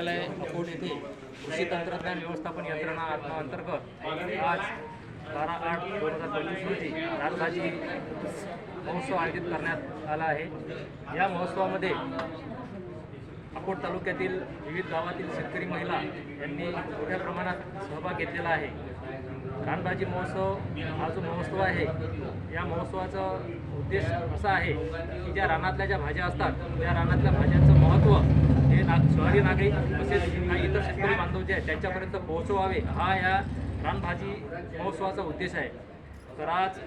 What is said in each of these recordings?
कार्यालय अकोट येथे कृषी तंत्रज्ञान व्यवस्थापन यंत्रणा अंतर्गत आज बारा आठ दोन हजार पंचवीस रोजी राजभाजी महोत्सव आयोजित करण्यात आला आहे. या महोत्सवामध्ये अकोट तालुक्यातील विविध गावातील शेतकरी महिला यांनी मोठ्या प्रमाणात सहभाग घेतलेला आहे. रानभाजी महोत्सव हा जो महोत्सव आहे या महोत्सवाचा उद्देश असा आहे की ज्या रानातल्या ज्या भाज्या असतात त्या रानातल्या भाज्यांचं महत्त्व हे ना शहरी नागरिक तसेच काही इतर शेतकरी बांधव जे आहेत त्यांच्यापर्यंत पोहोचवावे हा या रानभाजी महोत्सवाचा उद्देश आहे. तर आज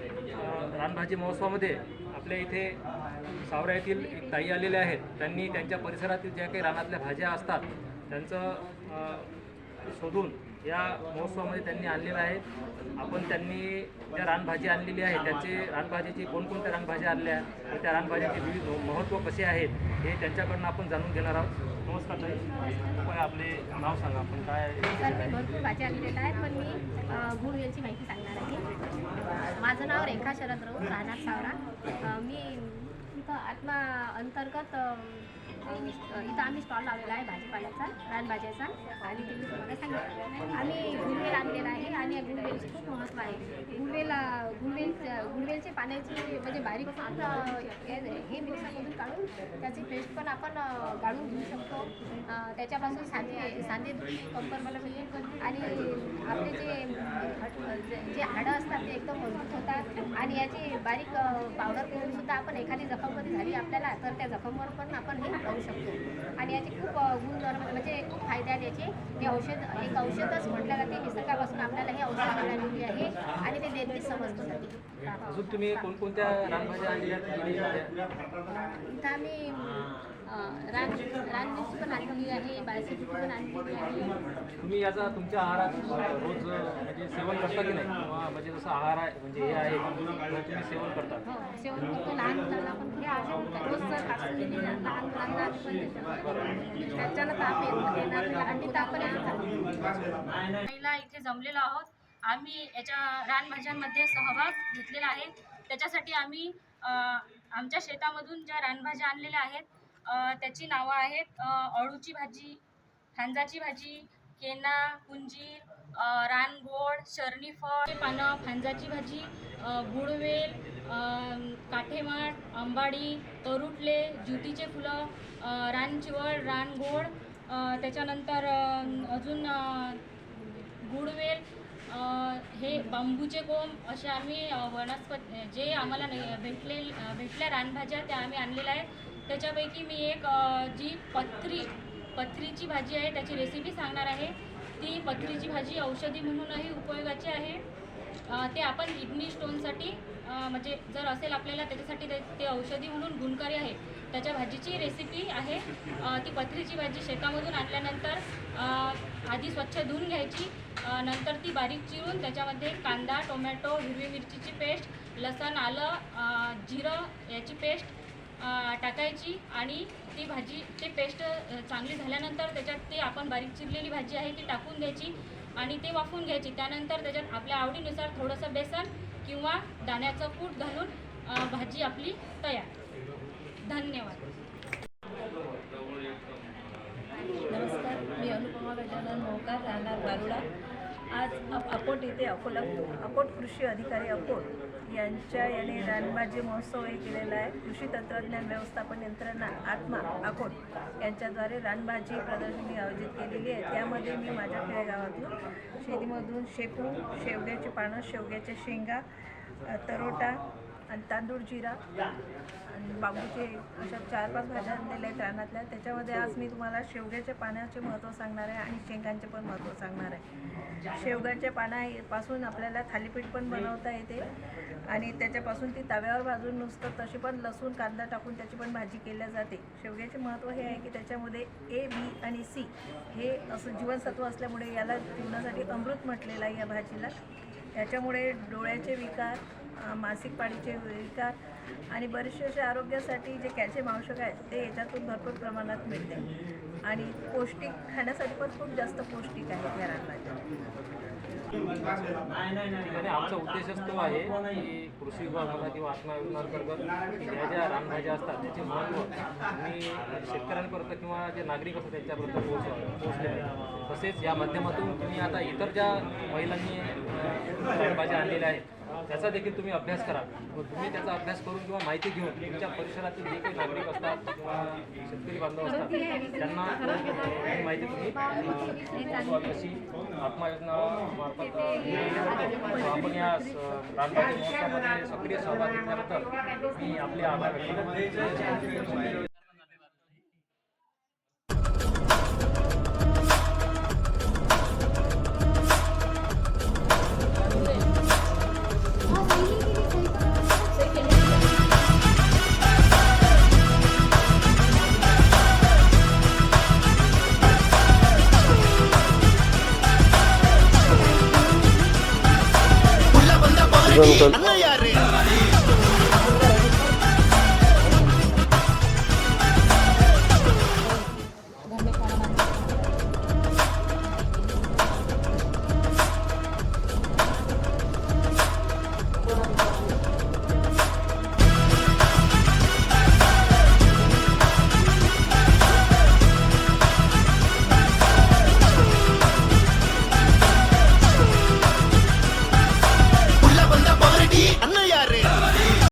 रानभाजी महोत्सवामध्ये आपल्या इथे सावरा येथील एक ताई आलेल्या आहेत. त्यांनी त्यांच्या परिसरातील ज्या काही रानातल्या भाज्या असतात त्यांचं शोधून या महोत्सवामध्ये त्यांनी आणलेलं आहे. आपण त्यांनी ज्या रानभाजी आणलेली आहे त्याचे रानभाजीची कोणकोणत्या रानभाज्या आणल्या व त्या रानभाज्याचे विविध महत्त्व कसे आहेत हे त्यांच्याकडनं आपण जाणून घेणार आहोत. नमस्कार ताई. आपले नाव सांगा. आपण काय भरपूर भाज्या आणलेल्या आहेत पण मी गुळ यांची माहिती सांगणार आहे. माझं नाव रेखा शरद राऊत राहणार सावरा. मी इथं आत्मा अंतर्गत इथं आम्ही स्टॉल लावलेला आहे भाजीपाल्याचा रानभाज्याचा. आणि ते मी तुम्हाला सांगितलं. आम्ही गुळवेल आणलेला आहे आणि या गुळवेलचे खूप महत्त्व आहे. गुळवेल गुळवेल गुळवेलचे पाण्याची म्हणजे बारीक आता हे हे मिक्सरमधून काढून त्याची पेस्ट पण आपण गाळून घेऊ शकतो. त्याच्यापासून सांधे सांधे दुखी कंबर मला मिळेल. आणि आपले जे जे- जे हाडं असतात ते एकदम मजबूत होतात. आणि याची बारीक पावडर करून सुद्धा आपण एखादी जखम कधी झाली आपल्याला तर त्या जखमवर पण आपण हे लावू शकतो. आणि याचे खूप गुणधर्म म्हणजे खूप फायदे आहेत याचे. हे औषध एक औषधच म्हटलं जाते. निसर्गापासून आपल्याला हे औषध मिळालेली आहे आणि ते देणगीच समजतं तुम्ही कोणकोणत्या आम्ही रान रानमिरची पण आणलेली आहे बाळशीची पण आणलेली आहे. तुम्ही याचा तुमच्या आहारात रोज म्हणजे सेवन करता की नाही? किंवा म्हणजे जसं आहार आहे म्हणजे हे आहे तुम्ही सेवन करता? हो सेवन करतो. लहान मुलांना पण हे असे रोजचं कापून दिली ना लहान मुलांना आम्ही पण देतो त्याच्यानं ताप येत येणार नाही आणि ताप पण येणार महिला इथे जमलेलो आहोत. आम्ही याच्या रानभाज्यांमध्ये सहभाग घेतलेला आहे. त्याच्यासाठी आम्ही आमच्या शेतामधून ज्या रानभाज्या आणलेल्या आहेत त्याची नावं आहेत अळूची भाजी फांजाची भाजी केना कुंजीर रानगोड रानगोड शरणीफळ पानं फांजाची भाजी गुळवेल काठेमाठ आंबाडी तरुटले ज्युतीचे फुलं रानचिवळ रानगोड त्याच्यानंतर अजून गुळवेल गुडवेल हे बांबूचे कोंब असे आम्ही वनस्पती वनस्पत जे आम्हाला नाही- भेटले भेटल्या रानभाज्या त्या आम्ही आणलेल्या आहेत. त्याच्यापैकी मी एक जी पथरी पथरीची भाजी आहे त्याची रेसिपी सांगणार आहे. ती पथरीची भाजी औषधी म्हणूनही उपयोगाची आहे. ते आपण किडनी स्टोनसाठी म्हणजे जर असेल आपल्याला त्याच्यासाठी ते ते औषधी म्हणून गुणकारी आहे. त्याच्या भाजीची रेसिपी आहे. ती पथरीची भाजी शेतामधून आणल्यानंतर आधी स्वच्छ धुवून घ्यायची. नंतर ती बारीक चिरून त्याच्यामध्ये कांदा टोमॅटो हिरवी मिरचीची पेस्ट लसण आलं जिरं याची पेस्ट टाकायची आणि ती भाजी ते पेस्ट चांगली झाल्यानंतर त्याच्यात ते आपण बारीक चिरलेली भाजी आहे ती टाकून द्यायची आणि ते वाफवून घ्यायची. त्यानंतर त्याच्यात आपल्या आवडीनुसार थोडंसं बेसन किंवा दाण्याचं कूट घालून भाजी आपली तयार. धन्यवाद. नमस्कार. मी अनुपमा गजानन मोहकार राहणार बारुडा. आज अकोट येथे अकोला अकोट कृषी अधिकारी अकोट यांच्या याने रानभाजी महोत्सव हे केलेला आहे कृषी तंत्रज्ञान व्यवस्थापन यंत्रणा आत्मा अकोट यांच्याद्वारे रानभाजी प्रदर्शनी आयोजित केलेली आहे. त्यामध्ये मी माझ्या खेडेगावातून शेतीमधून शेपू शेवग्याची पानं शेवग्याच्या शेंगा तरोटा आणि तांदूळ जिरा आणि बांबूचे अशा चार पाच भाज्या आणलेल्या आहेत रानातल्या. त्याच्यामध्ये आज मी तुम्हाला शेवग्याच्या पाण्याचे महत्त्व सांगणार आहे आणि शेंगांचे पण महत्त्व सांगणार आहे. शेवग्याच्या पानापासून आपल्याला थालीपीठ पण बनवता येते आणि त्याच्यापासून ती तव्यावर भाजून नुसतं तशी पण लसूण कांदा टाकून त्याची पण भाजी केल्या जाते. शेवग्याचे महत्त्व हे आहे की त्याच्यामध्ये ए बी आणि सी हे असं जीवनसत्व असल्यामुळे याला जीवनासाठी अमृत म्हटलेलं आहे या भाजीला. याच्यामुळे डोळ्याचे विकार मासिक पाळीचे विकार आणि बरेचसे असे आरोग्यासाठी जे कॅल्शियम आवश्यक आहे ते याच्यातून भरपूर प्रमाणात मिळते. आणि पौष्टिक खाण्यासाठी पण खूप जास्त पौष्टिक आहे या आमचा उद्देशच तो आहे की कृषी विभागाला किंवा आत्मा योजनांतर्गत ह्या ज्या रानभाज्या असतात त्याचे महत्त्व तुम्ही शेतकऱ्यांपर्यंत किंवा जे नागरिक असतात त्यांच्यापर्यंत पोहोचवा पोहोचले तसेच या माध्यमातून तुम्ही आता इतर ज्या महिलांनी रानभाज्या आणलेल्या आहेत त्याचा देखील तुम्ही अभ्यास करा. व तुम्ही त्याचा अभ्यास करून किंवा माहिती घेऊन तुमच्या परिसरातील जे काही नागरिक असतात किंवा शेतकरी बांधव असतात त्यांना ही माहिती तुम्ही अशी आत्मा योजना मार्फत आपण या स- रानभाजी महोत्सवामध्ये सक्रिय सहभाग घेतल्याबद्दल मी आपले आभार व्यक्त 认真